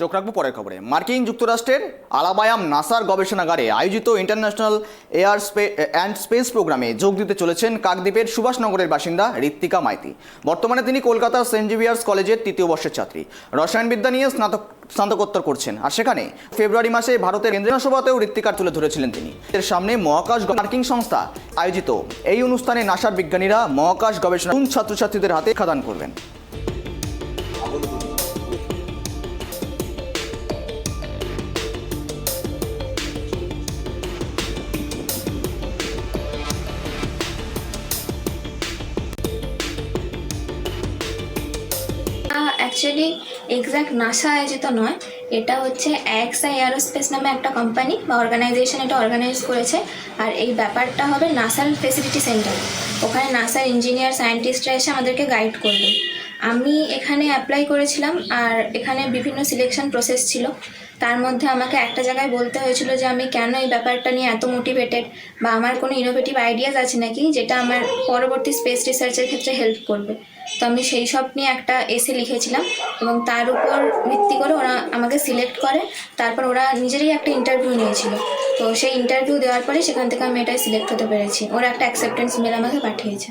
চোখ রাখব পরের খবরে। মার্কিন যুক্তরাষ্ট্রের আলাবায়াম নাসার গবেষণাগারে আয়োজিত international air space, and space প্রোগ্রামে যোগ দিতে চলেছেন কাকদ্বীপের সুভাষনগরের বাসিন্দা ঋত্বিকা মাইতি। বর্তমানে তিনি কলকাতার সেন্ট জেভিয়ার্স কলেজের তৃতীয় বর্ষের ছাত্রী। রসায়নবিদ্যা নিয়ে স্নাতক, স্নাতকোত্তর করছেন। আর সেখানে ফেব্রুয়ারি মাসে ভারতের কেন্দ্রীয় সভাতেও ঋত্বিকার তুলে ধরেছিলেন তিনি। এর সামনে মহাকাশ মার্কিং সংস্থা আয়োজিত এই অনুষ্ঠানে নাসার বিজ্ঞানীরা মহাকাশ গবেষণা ছাত্রছাত্রীদের হাতে খাদান করবেন। অ্যাকচুয়ালি এক্স্যাক্ট নাসা আয়োজিত নয়। এটা হচ্ছে এক্সা এয়ারোস্পেস নামে একটা কোম্পানি বা অর্গানাইজেশন এটা অর্গানাইজ করেছে। আর এই ব্যাপারটা হবে নাসার ফেসিলিটি সেন্টার ওখানে নাসার ইঞ্জিনিয়ার সায়েন্টিস্টরা এসে আমাদেরকে গাইড করবে। আমি এখানে অ্যাপ্লাই করেছিলাম আর এখানে বিভিন্ন সিলেকশন প্রসেস ছিল। তার মধ্যে আমাকে একটা জায়গায় বলতে হয়েছিল যে আমি কেন এই ব্যাপারটা নিয়ে এত মোটিভেটেড বা আমার কোনো ইনোভেটিভ আইডিয়াস আছে নাকি যেটা আমার পরবর্তী স্পেস রিসার্চের ক্ষেত্রে হেল্প করবে। তো আমি সেই সব নিয়ে একটা এসে লিখেছিলাম এবং তার উপর ভিত্তি করে ওরা আমাকে সিলেক্ট করে, তারপর ওরা নিজেরই একটা ইন্টারভিউ নিয়েছিল। তো সেই ইন্টারভিউ দেওয়ার পরে সেখান থেকে আমি এটাই সিলেক্ট হতে পেরেছি। ওরা একটা অ্যাকসেপ্টেন্স মেল আমাকে পাঠিয়েছে।